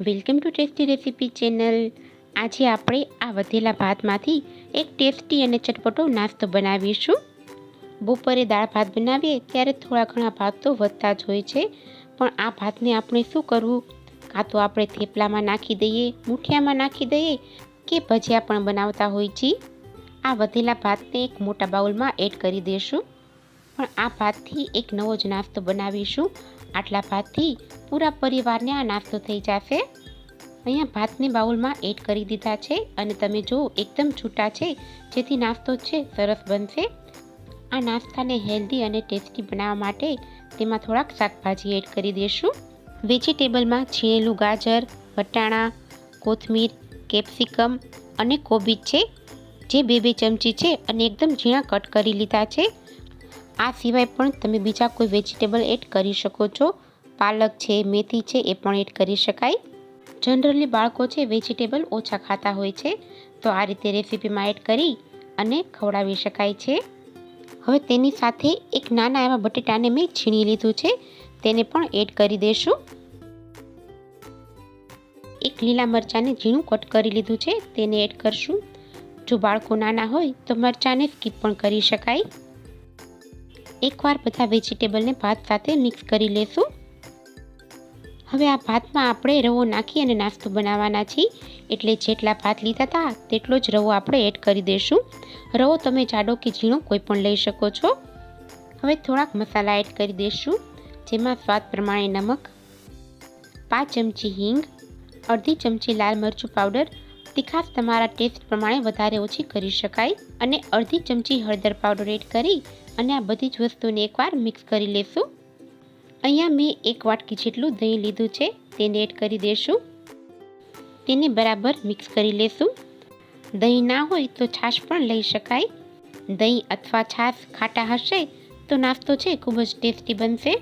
Welcome to tasty recipe channel આજે આપણે આ વધેલા ભાતમાંથી એક ટેસ્ટી અને ચટપટો નાસ્તો બનાવીશું. બપોરે દાળ ભાત બનાવીએ ત્યારે થોડા ઘણા ભાત તો વધતા જ હોય છે. પણ આ ભાતને આપણે શું કરવું? કાં તો આપણે થેપલામાં નાખી દઈએ, મૂઠિયામાં નાખી દઈએ કે ભજીયા પણ બનાવતા હોય છે. આ વધેલા ભાતને એક મોટા બાઉલમાં એડ કરી દઈશું પણ આ ભાતથી એક નવો જ નાસ્તો બનાવીશું. આટલા ભાતથી પૂરા પરિવારને આ નાસ્તો થઈ જશે. અહીંયા ભાતને બાઉલમાં એડ કરી દીધા છે અને તમે જુઓ, એકદમ છૂટા છે. જેથી નાસ્તો છે, સરસ બનશે. આ નાસ્તાને હેલ્ધી અને ટેસ્ટી બનાવવા માટે તેમાં થોડાક શાકભાજી એડ કરી દઈશું. વેજીટેબલમાં છીણેલું ગાજર, વટાણા, કોથમીર, કેપ્સિકમ અને કોબીજ છે. જે બે બે ચમચી છે અને એકદમ ઝીણા કટ કરી લીધા છે. આ સિવાય પણ તમે બીજા કોઈ વેજીટેબલ એડ કરી શકો છો. પાલક છે, મેથી છે, એ પણ એડ કરી શકાય. જનરલી બાળકો છે, વેજીટેબલ ઓછા ખાતા હોય છે. તો આ રીતે રેસીપીમાં એડ કરી અને ખવડાવી શકાય છે. હવે તેની સાથે એક નાના એવા બટેટાને મેં છીણી લીધું છે. તેને પણ એડ કરી દઈશું એક લીલા મરચાંને ઝીણું કટ કરી લીધું છે. તેને એડ કરશું. જો બાળકો નાના હોય તો મરચાંને સ્કીપ પણ કરી શકાય. એકવાર બધા વેજીટેબલને ભાત સાથે મિક્સ કરી લેશું. હવે આ ભાતમાં આપણે રવો નાખી અને નાસ્તો બનાવવાના છીએ. એટલે જેટલા ભાત લીધા હતા, તેટલો જ રવો આપણે એડ કરી દઈશું રવો તમે જાડો કે ઝીણો કોઈ પણ લઈ શકો છો. હવે થોડાક મસાલા એડ કરી દઈશું જેમાં સ્વાદ પ્રમાણે નમક, પાંચ ચમચી હિંગ, અડધી ચમચી લાલ મરચું પાવડર. તીખાશ તમારા ટેસ્ટ પ્રમાણે વધારે ઓછી કરી શકાય. અને અડધી ચમચી હળદર પાવડર એડ કરી અને આ બધી જ વસ્તુને એકવાર મિક્સ કરી લેશું. અહીંયા મેં એક વાટકી જેટલું દહીં લીધું છે, તેને એડ કરી દઈશું તેને બરાબર મિક્સ કરી લેશું. દહીં ના હોય તો છાશ પણ લઈ શકાય. દહીં અથવા છાશ ખાટા હશે તો નાસ્તો છે, ખૂબ જ ટેસ્ટી બનશે.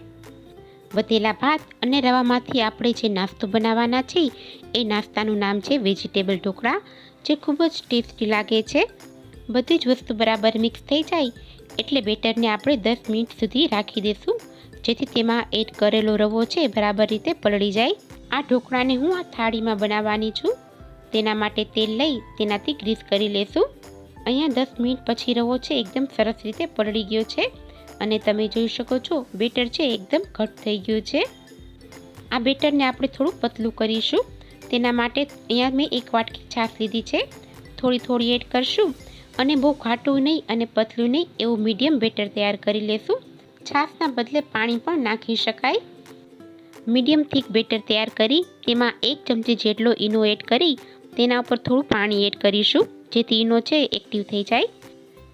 વધેલા ભાત અને રવામાંથી આપણે જે નાસ્તો બનાવવાના છે, એ નાસ્તાનું નામ છે વેજીટેબલ ઢોકળા, જે ખૂબ જ ટેસ્ટી લાગે છે. બધી જ વસ્તુ બરાબર મિક્સ થઈ જાય એટલે બેટરને આપણે દસ મિનિટ સુધી રાખી દઈશું જેથી તેમાં એડ કરેલો રવો છે બરાબર રીતે પલળી જાય. આ ઢોકળાને હું આ થાળીમાં બનાવવાની છું. તેના માટે તેલ લઈ તેનાથી ગ્રીસ કરી લેશું. અહીંયા દસ મિનિટ પછી રવો છે એકદમ સરસ રીતે પલળી ગયો છે. અને તમે જોઈ શકો છો બેટર છે એકદમ ઘટ થઈ ગયું છે. આ બેટરને આપણે થોડું પતલું કરીશું. તેના માટે અહીંયા મેં એક વાટકી છાશ લીધી છે. થોડી થોડી એડ કરશું. અને બહુ ઘાટું નહીં અને પતલું નહીં એવું મીડિયમ બેટર તૈયાર કરી લેશું. છાશના બદલે પાણી પણ નાખી શકાય. મીડિયમ થીક બેટર તૈયાર કરી તેમાં એક ચમચી જેટલો ઈનો એડ કરી તેના ઉપર થોડું પાણી એડ કરીશું, જેથી ઈનો છે એક્ટિવ થઈ જાય.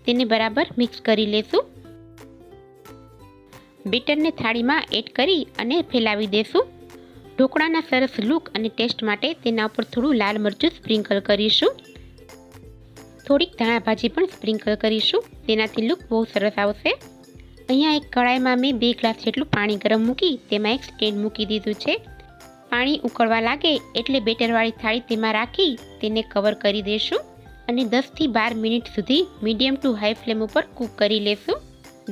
તેને બરાબર મિક્સ કરી લેશું. બેટરને થાળીમાં એડ કરી અને ફેલાવી દેશું. ઢોકળાના સરસ લુક અને ટેસ્ટ માટે તેના ઉપર થોડું લાલ મરચું સ્પ્રિંકલ કરીશું. થોડીક ધાણા ભાજી પણ સ્પ્રિંકલ કરીશું. તેનાથી લુક બહુ સરસ આવશે. અહીંયા એક કઢાઈમાં મેં બે ગ્લાસ જેટલું પાણી ગરમ મૂકી તેમાં એક સ્ટેન્ડ મૂકી દીધું છે. પાણી ઉકળવા લાગે એટલે બેટરવાળી થાળી તેમાં રાખી તેને કવર કરી દઈશું અને દસથી બાર મિનિટ સુધી મીડિયમ ટુ હાઈ ફ્લેમ ઉપર કૂક કરી લેશું.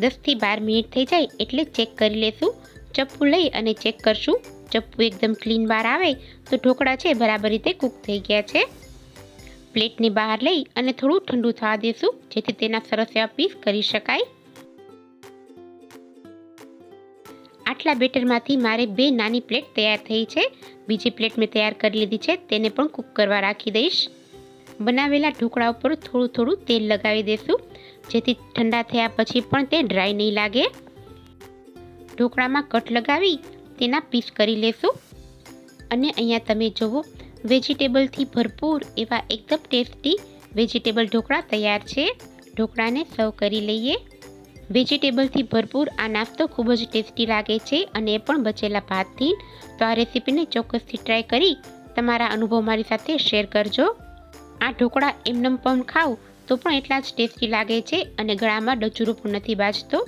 દસથી બાર મિનિટ થઈ જાય એટલે ચેક કરી લેશું. ચપ્પુ લઈ અને ચેક કરશું. ચપ્પુ એકદમ ક્લીન બહાર આવે તો ઢોકળા છે બરાબર રીતે કૂક થઈ ગયા છે. પ્લેટની બહાર લઈ અને થોડું ઠંડુ થવા દેશું, જેથી તેના સરસ એવા પીસ કરી શકાય. આટલા બેટરમાંથી મારે બે નાની પ્લેટ તૈયાર થઈ છે. બીજી પ્લેટ મેં તૈયાર કરી લીધી છે, તેને પણ કૂક કરવા રાખી દઈશ. બનાવેલા ઢોકળા ઉપર થોડું થોડું તેલ લગાવી દઈશું જેથી ઠંડા થયા પછી પણ તે ડ્રાય નહીં લાગે. ઢોકળામાં કટ લગાવી તેના પીસ કરી લેશું. અને અહીંયા તમે જુઓ વેજીટેબલથી ભરપૂર એવા એકદમ ટેસ્ટી વેજીટેબલ ઢોકળા તૈયાર છે. ઢોકળાને સર્વ કરી લઈએ. વેજીટેબલથી ભરપૂર આ નાસ્તો ખૂબ જ ટેસ્ટી લાગે છે અને એ પણ બચેલા ભાતથી તો આ રેસીપીને ચોક્કસથી ટ્રાય કરી તમારા અનુભવ મારી સાથે શેર કરજો. આ ઢોકળા એમનેમ પણ ખાવ તો પણ એટલા જ ટેસ્ટી લાગે છે અને ગળામાં ડચુરું પણ નથી બાજતો.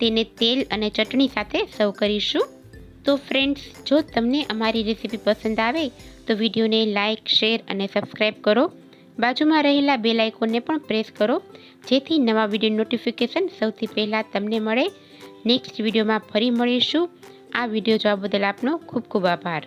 તેને તેલ અને ચટણી સાથે સર્વ કરીશું. તો ફ્રેન્ડ્સ જો તમને અમારી રેસીપી પસંદ આવે, તો વિડીયોને લાઇક શેર અને સબસ્ક્રાઈબ કરો. બાજુમાં રહેલા બે લાઇકોનને પણ પ્રેસ કરો, જેથી નવા વીડિયો નોટિફિકેશન સૌથી પહેલાં તમને મળે. નેક્સ્ટ વિડીયોમાં ફરી મળીશું. આ વીડિયો જોવા બદલ આપનો ખૂબ ખૂબ આભાર.